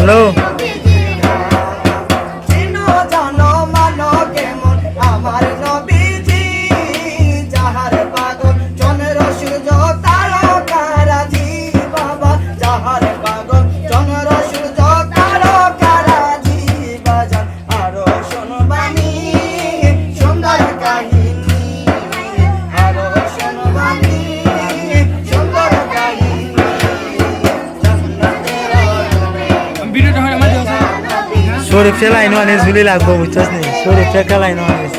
Hello. শরীফে line অনেক ঝুলি লাগবো বুঝছস নি শরীফে একটা লাইন অনেক